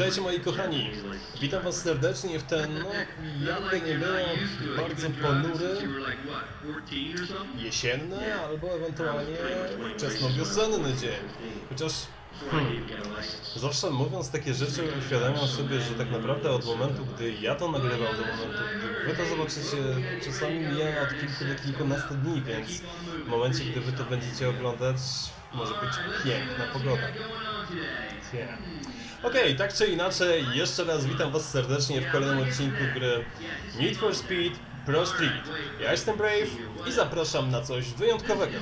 Witajcie moi kochani, witam was serdecznie w ten, no jakby nie było, bardzo ponury, jesienny albo ewentualnie wczesnowiosenny dzień. Chociaż hmm, zawsze mówiąc takie rzeczy uświadamiam sobie, że tak naprawdę od momentu, gdy ja to nagrywam do momentu, gdy wy to zobaczycie, czasami mija od kilku do kilkunastu dni, więc w momencie, gdy wy to będziecie oglądać, może być piękna pogoda. Okej, tak czy inaczej, jeszcze raz witam Was serdecznie w kolejnym odcinku gry Need for Speed Pro Street. Ja jestem Brave i zapraszam na coś wyjątkowego.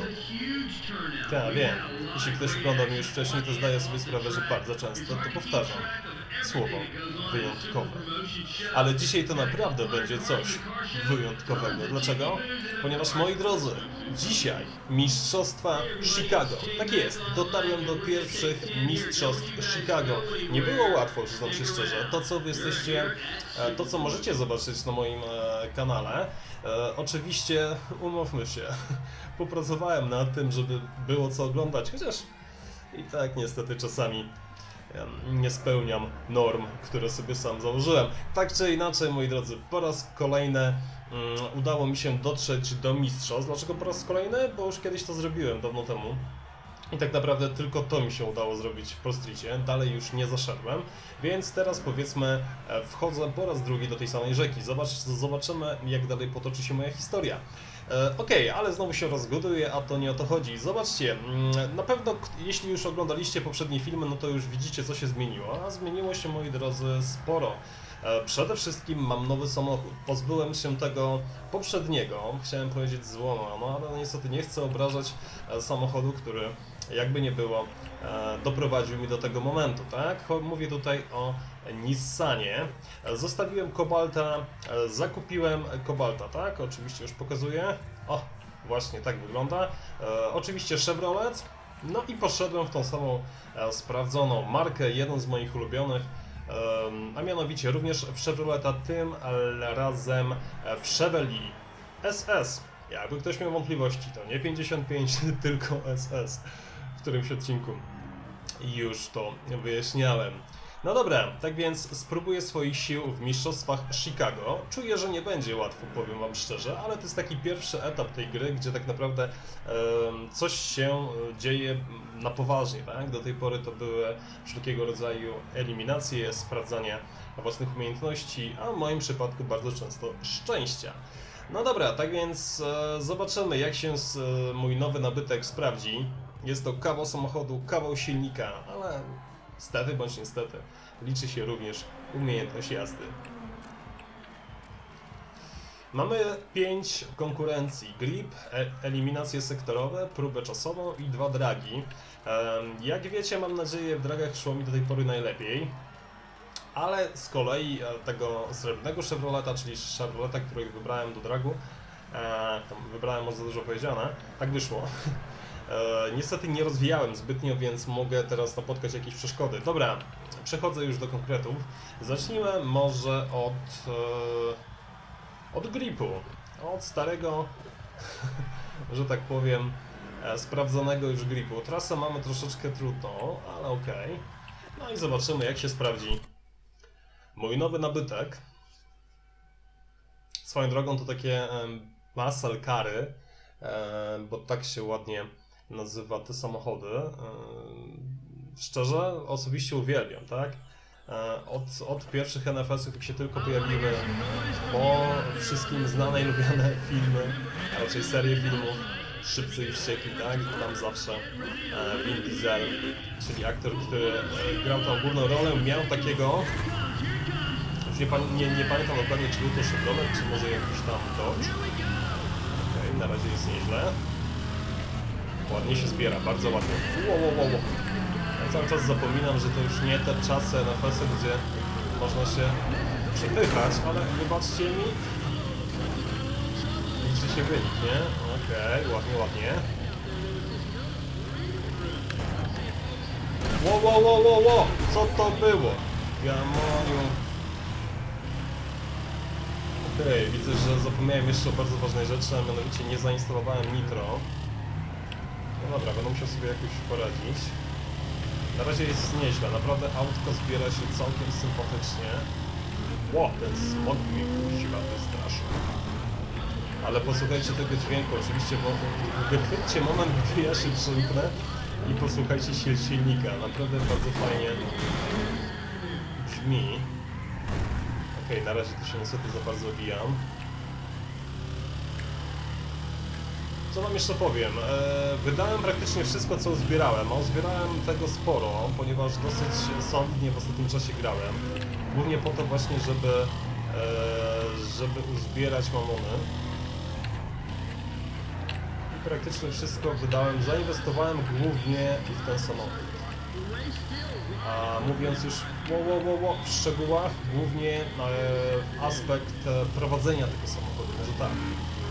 Tak, wiem. Jeśli ktoś oglądał mnie już wcześniej, to zdaję sobie sprawę, że bardzo często to powtarzam. Słowo wyjątkowe. Ale dzisiaj to naprawdę będzie coś wyjątkowego. Dlaczego? Ponieważ moi drodzy, dzisiaj Mistrzostwa Chicago. Tak jest, dotarłem do pierwszych Mistrzostw Chicago. Nie było łatwo, przyznam się szczerze. To, co wy jesteście, e, to, co możecie zobaczyć na moim e, kanale, e, oczywiście umówmy się, popracowałem nad tym, żeby było co oglądać, chociaż i tak niestety czasami nie spełniam norm, które sobie sam założyłem. Tak czy inaczej, moi drodzy, po raz kolejny mm, udało mi się dotrzeć do mistrzostw. Dlaczego po raz kolejny? Bo już kiedyś to zrobiłem dawno temu. I tak naprawdę tylko to mi się udało zrobić w Prostricie, dalej już nie zaszedłem, więc teraz powiedzmy e, wchodzę po raz drugi do tej samej rzeki. Zobacz, zobaczymy jak dalej potoczy się moja historia. E, Okej, ale znowu się rozgoduję, a to nie o to chodzi. Zobaczcie, mm, na pewno jeśli już oglądaliście poprzednie filmy, no to już widzicie co się zmieniło, a zmieniło się moi drodzy sporo. E, Przede wszystkim mam nowy samochód. Pozbyłem się tego poprzedniego, chciałem powiedzieć złoma, no ale niestety nie chcę obrażać e, samochodu, który jakby nie było e, doprowadził mnie do tego momentu, tak? Mówię tutaj o Nissanie. Zostawiłem Kobalta, e, zakupiłem Kobalta, tak? Oczywiście już pokazuję. O, właśnie tak wygląda. E, Oczywiście Chevrolet. No i poszedłem w tą samą sprawdzoną markę, jeden z moich ulubionych. A mianowicie również w Chevroleta, tym razem w Chevrolet SS. Jakby ktoś miał wątpliwości, to nie 55, tylko SS. Którymś odcinku już to wyjaśniałem. No dobra, tak więc spróbuję swoich sił w Mistrzostwach Chicago. Czuję, że nie będzie łatwo, powiem Wam szczerze, ale to jest taki pierwszy etap tej gry, gdzie tak naprawdę em, coś się e, dzieje na poważnie, tak? Do tej pory to były wszelkiego rodzaju eliminacje, sprawdzanie własnych umiejętności, a w moim przypadku bardzo często szczęścia. No dobra, tak więc e, zobaczymy jak się s, e, mój nowy nabytek sprawdzi. Jest to kawał samochodu, kawał silnika, ale stety bądź niestety liczy się również umiejętność jazdy. Mamy 5 konkurencji: grip, e eliminacje sektorowe, próbę czasową i dwa dragi. Jak wiecie, mam nadzieję, w dragach szło mi do tej pory najlepiej. Ale z kolei e, tego srebrnego Chevroleta, czyli Chevroleta, którego wybrałem do dragu, e, wybrałem może za dużo powiedziane, tak wyszło. E, niestety nie rozwijałem zbytnio, więc mogę teraz napotkać jakieś przeszkody. Dobra, przechodzę już do konkretów. Zacznijmy może od, e, od gripu. Od starego, że tak powiem, e, sprawdzonego już gripu. Trasę mamy troszeczkę trudną, ale okej. No i zobaczymy jak się sprawdzi mój nowy nabytek. Swoją drogą to takie cary, em, bo tak się ładnie nazywa te samochody. Em, Szczerze, osobiście uwielbiam, tak? E, Od, od pierwszych NFS-ów, jak się tylko pojawiły, po wszystkim znane i lubiane filmy, a raczej serie filmów, Szybcy i Wściekli, tak? Tam zawsze e, Vin Diesel, czyli aktor, który e, grał tą główną rolę, miał takiego nie, nie, nie pamiętam dokładnie, czy był to Chevrolet, czy może jakiś tam Dodge. Okej, na razie jest nieźle. Ładnie się zbiera, bardzo ładnie. Wow, wow, wow. Ja cały czas zapominam, że to już nie te czasy NFS-y, gdzie można się przepychać, ale wybaczcie mi. Liczy się wynik, nie? Okej, ładnie, ładnie. Wow, wow, wow, wow, wow! Co to było? Gamoniu. Okej, widzę, że zapomniałem jeszcze o bardzo ważnej rzeczy, a mianowicie nie zainstalowałem Nitro. No dobra, będę musiał sobie jakoś poradzić. Na razie jest nieźle, naprawdę autko zbiera się całkiem sympatycznie. Ło, ten smog mnie kuźwa wystraszył. Ale posłuchajcie tego dźwięku, oczywiście, bo wychwyćcie moment, gdy ja się przymknę i posłuchajcie się silnika. Naprawdę bardzo fajnie brzmi. Okej, na razie tu się niestety za bardzo bijam. Co wam jeszcze powiem? E, wydałem praktycznie wszystko, co zbierałem. A uzbierałem tego sporo, ponieważ dosyć solidnie w ostatnim czasie grałem. Głównie po to właśnie, żeby, e, żeby uzbierać mamony. I praktycznie wszystko wydałem. Zainwestowałem głównie w ten samochód. A mówiąc już wo, wo, wo, wo, w szczegółach, głównie e, w aspekt prowadzenia tego samochodu. Może tak.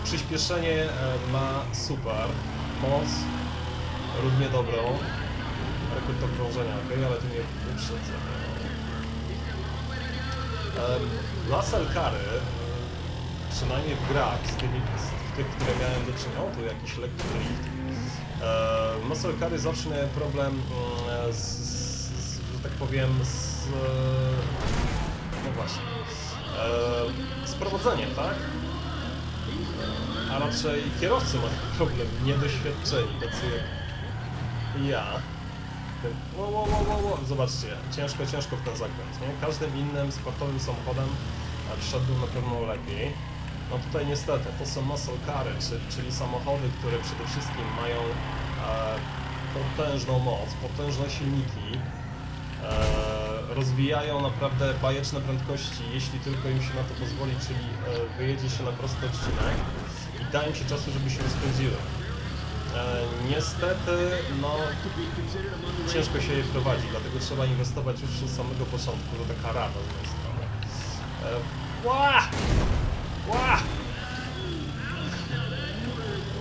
Przyspieszenie e, ma super, moc równie dobrą, rekord okrążenia, ok, ale tu nie uprzedzę. Um, Lasel Kary, przynajmniej w grach, z tymi, z, tych, które miałem do czynienia, o, tu jakiś lekki drift. Muscle Cary zawsze miałem problem mm, z, z, że tak powiem, z... e, No właśnie. E, z prowodzeniem, tak? A raczej kierowcy mają problem, niedoświadczeni, tacy jak ja. Wo, wo, wo, wo, wo. Zobaczcie, ciężko, ciężko w ten zakręt, nie? Każdym innym sportowym samochodem wszedłbym na pewno lepiej. No tutaj niestety, to są muscle cary, czy- czyli samochody, które przede wszystkim mają e, potężną moc, potężne silniki, e, rozwijają naprawdę bajeczne prędkości, jeśli tylko im się na to pozwoli, czyli e, wyjedzie się na prosty odcinek i da im się czasu, żeby się rozpędziły. E, niestety, no, ciężko się je prowadzi, dlatego trzeba inwestować już od samego początku, to taka rada z mojej strony. E, ła! Ła!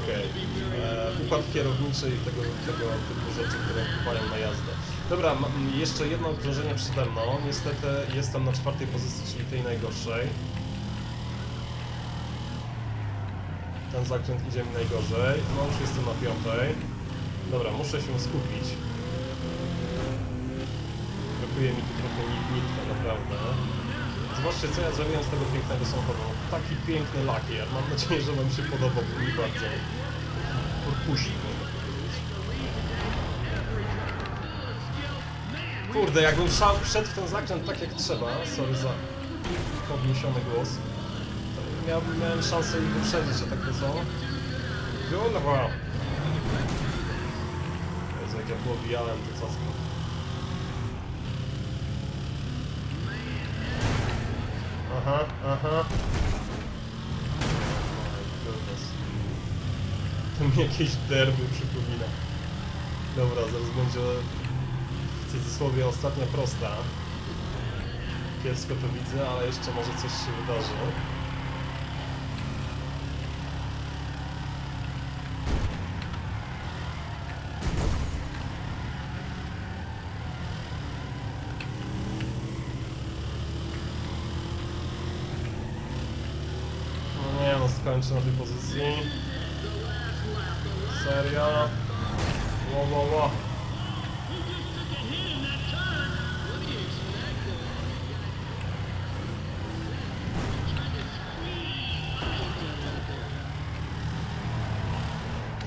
Okej. E, Układ kierowniczy i tego, tego typu rzeczy, które wpływają na jazdę. Dobra, jeszcze jedno okrążenie przede mną. Niestety jestem na czwartej pozycji, czyli tej najgorszej. Ten zakręt idzie mi najgorzej. No już jestem na piątej. Dobra, muszę się skupić. Brakuje mi tu trochę nit- nitka, naprawdę. Zobaczcie, co ja zrobiłem z tego pięknego samochodu. Taki piękny lakier. Mam nadzieję, że Wam się podoba, bo mi bardzo podpuścił, mogę powiedzieć. Kurde, jakbym szał, wszedł w ten zakręt tak jak trzeba, sorry za podniesiony głos, to miałbym, miałem szansę ich wyprzedzić, że tak to są. Kurwa! Jezu, jak ja poobijałem to cacko. Aha, aha. To mi jakieś derby przypomina. Dobra, zaraz będzie cudzysłowie ostatnia prosta. Kiepsko to widzę, ale jeszcze może coś się wydarzy. No nie no, skończę na tej pozycji. Serio? Ło, ło, ło.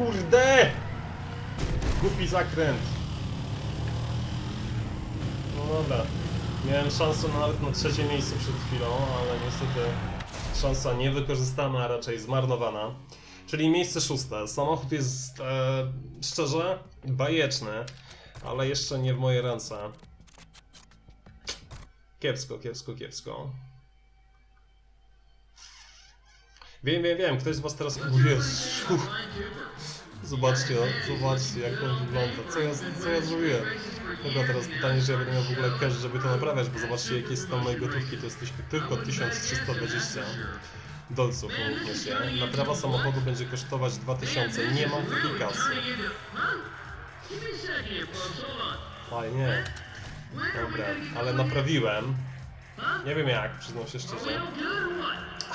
Kurde! Głupi zakręt. No dobra. Miałem szansę nawet na trzecie miejsce przed chwilą, ale niestety szansa niewykorzystana, a raczej zmarnowana. Czyli miejsce szóste. Samochód jest e, szczerze bajeczny, ale jeszcze nie w moje ręce. Kiepsko, kiepsko, kiepsko. Wiem, wiem, wiem, ktoś z was teraz... Zobaczcie, zobaczcie jak on wygląda. Co ja, co ja zrobiłem? Dobra, teraz pytanie, czy ja będę miał w ogóle cash, żeby to naprawiać, bo zobaczcie jakie stan mojej gotówki, to jest tylko 1320 dolców, umówmy się. Naprawa samochodu będzie kosztować 2000, nie mam takiej kasy. Fajnie. Dobra, ale naprawiłem. Nie wiem jak, przyznam się szczerze.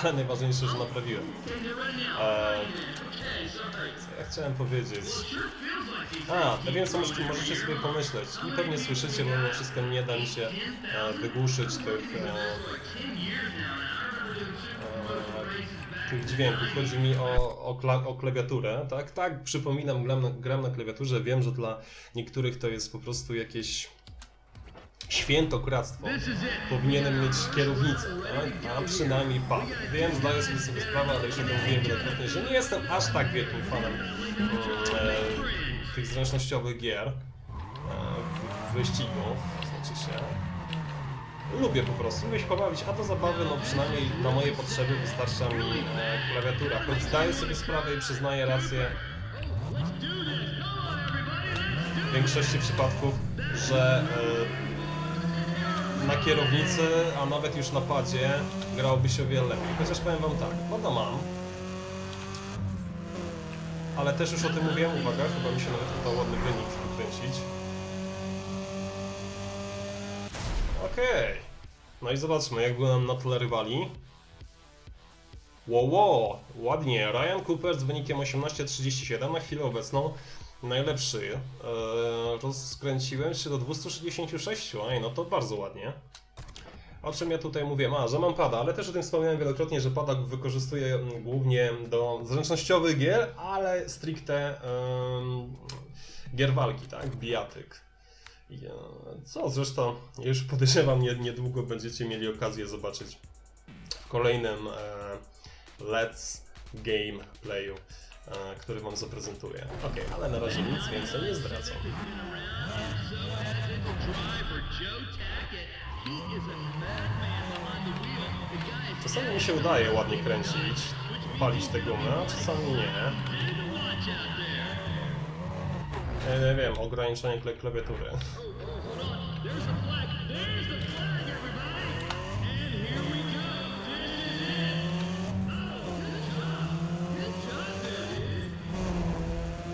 Ale najważniejsze, że naprawiłem. E, co ja chciałem powiedzieć? A, wiem co możecie, możecie sobie pomyśleć i pewnie słyszycie, mimo wszystko nie da mi się e, wygłuszyć tych, e, e, tych dźwięków. Chodzi mi o, o, o klawiaturę, tak? Tak, przypominam, gram na, gram na klawiaturze, wiem, że dla niektórych to jest po prostu jakieś świętokradztwo. Powinienem mieć kierownicę, tak? a przynajmniej pad. Wiem, zdaję sobie sobie sprawę, ale już mówiłem wielokrotnie, że nie jestem aż tak wielkim fanem e, tych zręcznościowych gier, e, wyścigów, znaczy się. Lubię po prostu, lubię się pobawić, a do zabawy, no przynajmniej na moje potrzeby wystarcza mi e, klawiatura. Choć zdaję sobie sprawę i przyznaję rację w większości przypadków, że e, na kierownicy, a nawet już na padzie grałoby się o wiele lepiej. Chociaż powiem wam tak, pada mam, ale też już o tym mówiłem, uwaga, chyba mi się nawet udało ładny wynik wykręcić. Okej. No i zobaczmy, jak było nam na tle rywali. Wow, wow, ładnie. Ryan Cooper z wynikiem 18.37 na chwilę obecną najlepszy. Eee, rozkręciłem się do 266, ej, no to bardzo ładnie. O czym ja tutaj mówię? A, że mam pada, ale też o tym wspomniałem wielokrotnie, że pada wykorzystuję mm, głównie do zręcznościowych gier, ale stricte gier walki, tak? Bijatyk. E, Co zresztą już podejrzewam, nie, niedługo będziecie mieli okazję zobaczyć w kolejnym e, Let's Gameplayu, e, który Wam zaprezentuję. Ok, ale na razie nic więcej nie zdradzam. Czasami mi się udaje ładnie kręcić, palić te gumy, a czasami nie. Ja nie wiem, ograniczenie klawiatury.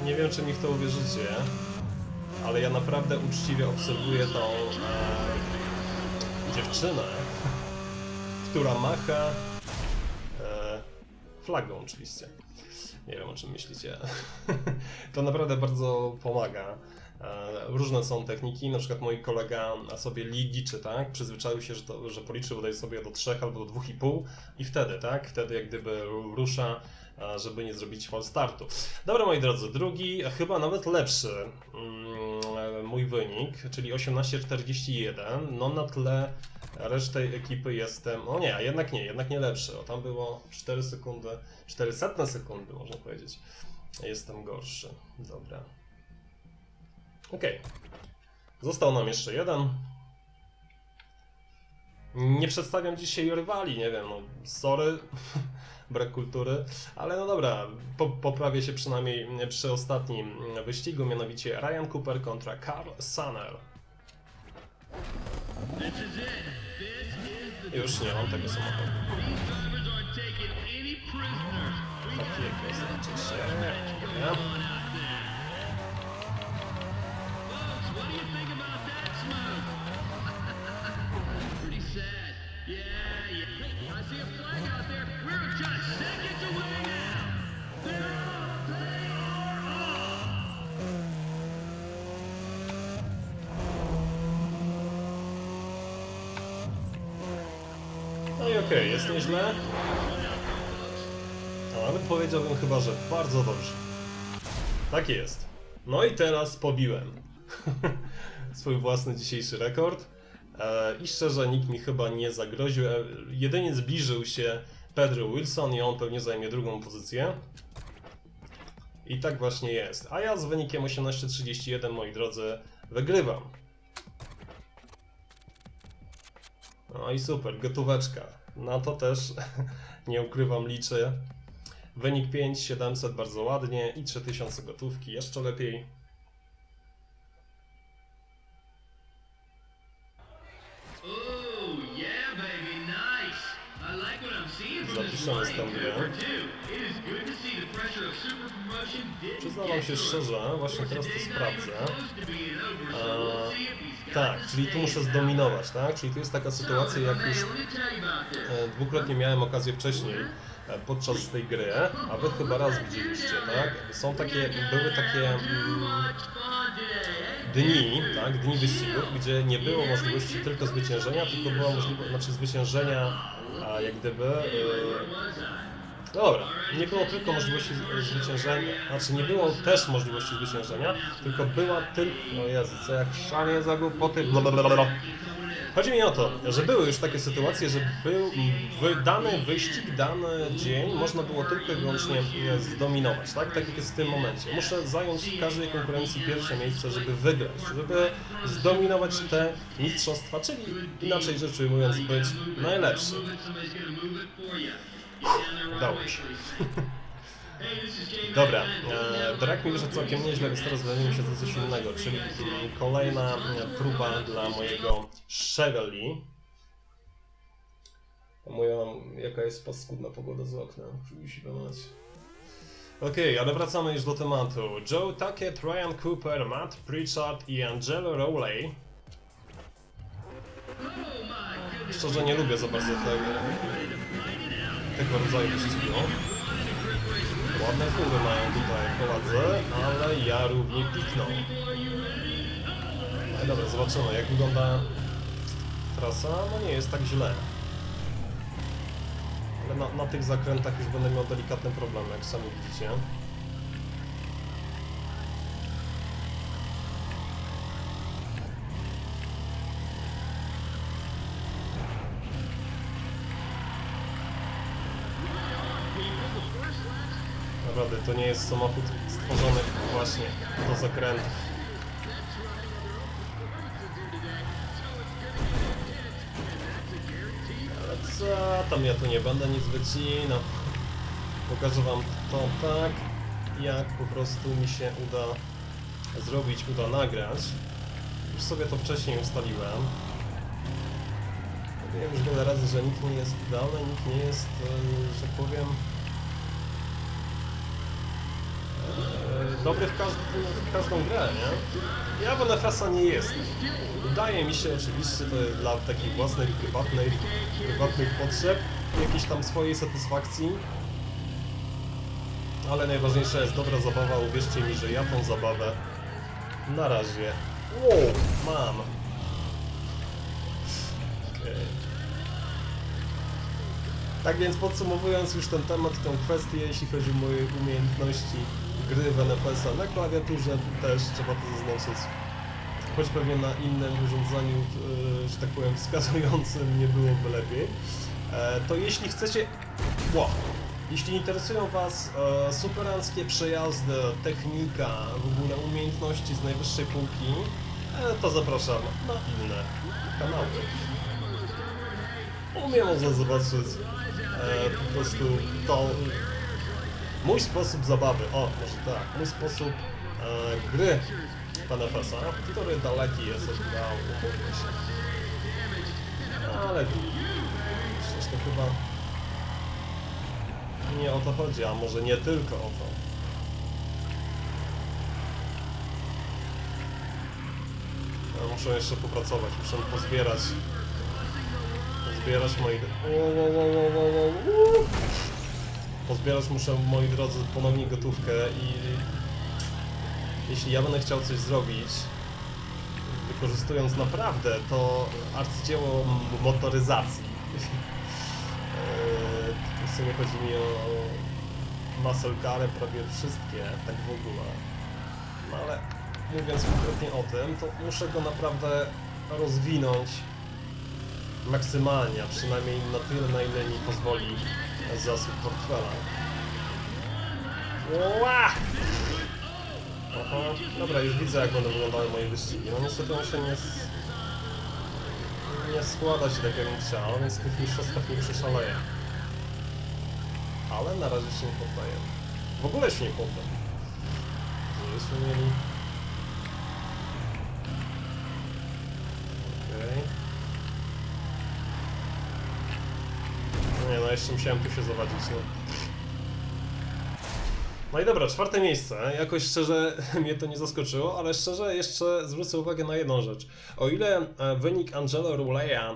Nie wiem, czy mi w to uwierzycie, ale ja naprawdę uczciwie obserwuję tą e, dziewczynę, która macha e, flagą oczywiście. Nie wiem o czym myślicie. to naprawdę bardzo pomaga. E, Różne są techniki, na przykład mój kolega sobie li- liczy, tak? Przyzwyczaił się, że, to, że policzy bodaj sobie do 3 albo do 2,5 i wtedy, tak? Wtedy jak gdyby rusza, żeby nie zrobić fal startu. Dobra moi drodzy, drugi, a chyba nawet lepszy mm, mój wynik, czyli 18,41. No na tle reszty ekipy jestem, o nie, jednak nie, jednak nie lepszy. O, tam było 4 sekundy, 400 sekundy można powiedzieć. Jestem gorszy. Dobra. Okej. Został nam jeszcze jeden. Nie przedstawiam dzisiaj rywali, nie wiem, no sorry, brak kultury, ale no dobra, po, poprawię się przynajmniej przy ostatnim wyścigu, mianowicie Ryan Cooper kontra Carl Sanner. Już nie mam tego samochodu. Takiego znaczy. Yeah, yeah. I see a flag out there. No i okej, jest nieźle. No, ale powiedziałbym chyba, że bardzo dobrze. Tak jest. No i teraz pobiłem swój własny dzisiejszy rekord. E, I szczerze, nikt mi chyba nie zagroził. E, jedynie zbliżył się Pedro Wilson i on pewnie zajmie drugą pozycję. I tak właśnie jest. A ja z wynikiem 18-31, moi drodzy, wygrywam. No i super, gotóweczka. Na to też nie ukrywam, liczę. Wynik 5700 bardzo ładnie i 3000 gotówki jeszcze lepiej. Not even sprawdzę. close to being over, so Eee, we'll see if he's Tak, czyli tu muszę zdominować, tak? Czyli tu jest taka sytuacja, jak już e, dwukrotnie miałem okazję wcześniej e, podczas tej gry, a wy chyba raz widzieliście, tak? Są takie, były takie mm, dni, tak? Dni wyścigów, gdzie nie było możliwości tylko zwyciężenia, tylko była możliwość, znaczy zwyciężenia, a jak gdyby... E, dobra, nie było tylko możliwości zwyciężenia, znaczy nie było też możliwości zwyciężenia, tylko była tylko, no Jezu, co jak szanie za głupoty, blablabla. Chodzi mi o to, że były już takie sytuacje, że był w dany wyścig, dany dzień można było tylko i wyłącznie zdominować, tak? Tak jak jest w tym momencie. Muszę zająć w każdej konkurencji pierwsze miejsce, żeby wygrać, żeby zdominować te mistrzostwa, czyli inaczej rzecz ujmując, być najlepszy. Udało się. Dobra, e, Drake mi wyszedł całkiem nieźle, więc teraz zajmiemy się za coś innego, czyli kolejna e, próba dla mojego Chevrolet. Moja, jaka jest paskudna pogoda z okna, musi mać. Okej, ale wracamy już do tematu. Joe Tuckett, Ryan Cooper, Matt Pritchard i Angelo Rowley. Szczerze nie lubię za bardzo tego, tego rodzaju wyścigu. Ładne fury mają tutaj koledzy, ale ja równie piknął. No i dobra, zobaczymy jak wygląda trasa. No nie jest tak źle. Ale na, na tych zakrętach już będę miał delikatne problemy, jak sami widzicie. To nie jest samochód stworzony właśnie do zakrętów. Ale co tam, ja tu nie będę nic wycinał. Pokażę wam to tak, jak po prostu mi się uda zrobić, uda nagrać. Już sobie to wcześniej ustaliłem. Wiem już wiele razy, że nikt nie jest idealny, nikt nie jest, e, że powiem, e, dobry w, każdy, w każdą grę, nie? Ja NFS-a nie jestem. Wydaje mi się oczywiście to dla takich własnych, prywatnych, prywatnych potrzeb, jakiejś tam swojej satysfakcji. Ale najważniejsza jest dobra zabawa, uwierzcie mi, że ja tą zabawę na razie... Wow, mam. Okej. Tak więc podsumowując już ten temat, tę kwestię, jeśli chodzi o moje umiejętności gry w NFS-a na klawiaturze też trzeba to zaznaczyć. Choć pewnie na innym urządzeniu, e, że tak powiem, wskazującym nie byłoby lepiej. E, To jeśli chcecie... Wow. Jeśli interesują Was e, superanckie przejazdy, technika, w ogóle umiejętności z najwyższej półki, e, to zapraszam na inne kanały. Umiem można zobaczyć po prostu to mój sposób zabawy, o może tak, mój sposób e, gry PNFS-a, który daleki jest od ideału. Ale przecież to chyba nie o to chodzi, a może nie tylko o to. Ja muszę jeszcze popracować, muszę pozbierać pozbierać moi... Wo, wo, wo, wo, wo, wo, wo. Pozbierać muszę, moi drodzy, ponownie gotówkę i jeśli ja będę chciał coś zrobić, wykorzystując naprawdę to arcydzieło motoryzacji, Eee, w sumie chodzi mi o muscle cary prawie wszystkie, tak w ogóle. No ale mówiąc konkretnie o tym, to muszę go naprawdę rozwinąć maksymalnie, a przynajmniej na tyle, na ile mi pozwoli zasób portfela. Ła! Dobra, już widzę jak będą wyglądały moje wyścigi. No niestety on się nie, s- nie składa się tak jak bym chciał, więc w tych mistrzostwach nie przeszaleję. Ale na razie się nie poddaję. W ogóle się nie poddam. Żebyśmy mieli... Okej. Nie jeszcze musiałem tu się zawadzić, no. No i dobra, czwarte miejsce. Jakoś szczerze mnie to nie zaskoczyło, ale szczerze jeszcze zwrócę uwagę na jedną rzecz. O ile e, wynik Angelo Ruleya e,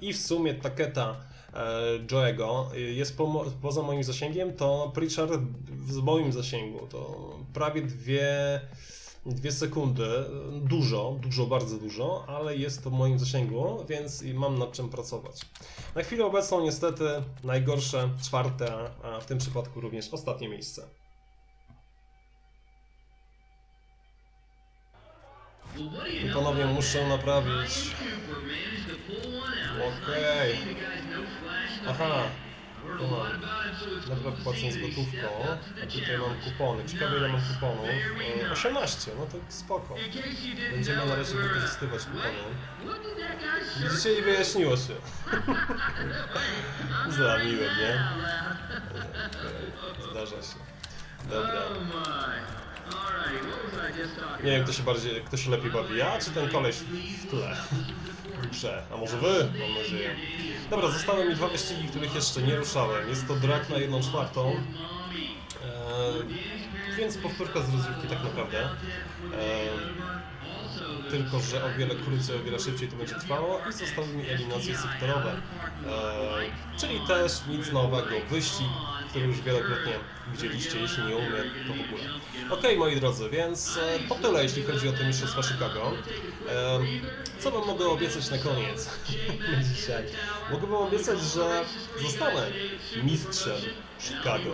i w sumie Taketa e, Joego jest pomo- poza moim zasięgiem, to Pritchard w moim zasięgu. To prawie dwie, dwie sekundy. Dużo, dużo, bardzo dużo, ale jest to w moim zasięgu, więc i mam nad czym pracować. Na chwilę obecną niestety najgorsze, czwarte, a w tym przypadku również ostatnie miejsce. Know? Panowie muszę naprawić. Okej. The Aha. Pan. Heard a lot about him, so it's Dobra, cool to płacę see z that he gotówką, a tutaj mam kupony. Ciekawe ile mam kuponów. Very E, nice. 18, no to spoko. Będziemy we're, uh, wykorzystywać kupony. Widzicie i wyjaśniło się. Zamiłem, nie? Zdarza się. Dobra. Nie wiem, kto się bardziej, kto się lepiej bawi, ja czy ten koleś w tle? A może wy? Mam nadzieję. Dobra, zostały mi dwa wyścigi, których jeszcze nie ruszałem. Jest to drag na jedną czwartą. Eee, więc powtórka z rozrywki tak naprawdę. Eee, tylko, że o wiele krócej, o wiele szybciej to będzie trwało i zostały mi eliminacje sektorowe. Eee, czyli też nic nowego, wyścig, który już wielokrotnie widzieliście, jeśli nie umie, to w ogóle. Okej, moi drodzy, więc e, to tyle, jeśli chodzi o te mistrzostwa Chicago. E, co wam mogę obiecać na koniec dzisiaj? Mogę wam obiecać, że zostanę mistrzem Chicago.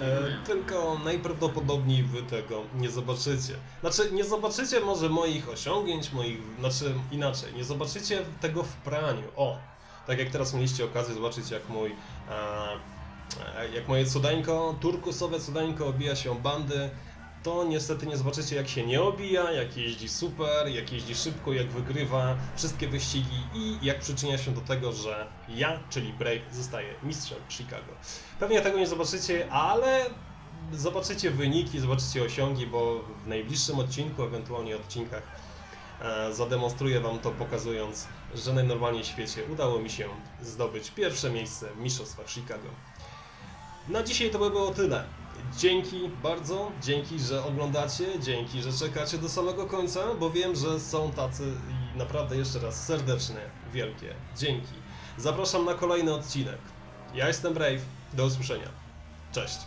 E, tylko najprawdopodobniej wy tego nie zobaczycie. Znaczy, nie zobaczycie może moich osiągnięć, moich, znaczy inaczej, nie zobaczycie tego w praniu. O, tak jak teraz mieliście okazję zobaczyć, jak mój, e, e, jak moje cudeńko, turkusowe cudeńko obija się bandy, to niestety nie zobaczycie jak się nie obija, jak jeździ super, jak jeździ szybko, jak wygrywa wszystkie wyścigi i jak przyczynia się do tego, że ja, czyli Brave, zostaję mistrzem Chicago. Pewnie tego nie zobaczycie, ale zobaczycie wyniki, zobaczycie osiągi, bo w najbliższym odcinku, ewentualnie odcinkach e, zademonstruję Wam to pokazując, że najnormalniej w świecie udało mi się zdobyć pierwsze miejsce w Mistrzostwach Chicago. Na dzisiaj to by było tyle. Dzięki bardzo, dzięki, że oglądacie, dzięki, że czekacie do samego końca, bo wiem, że są tacy i naprawdę jeszcze raz serdeczne, wielkie dzięki. Zapraszam na kolejny odcinek. Ja jestem Brave, do usłyszenia. Cześć.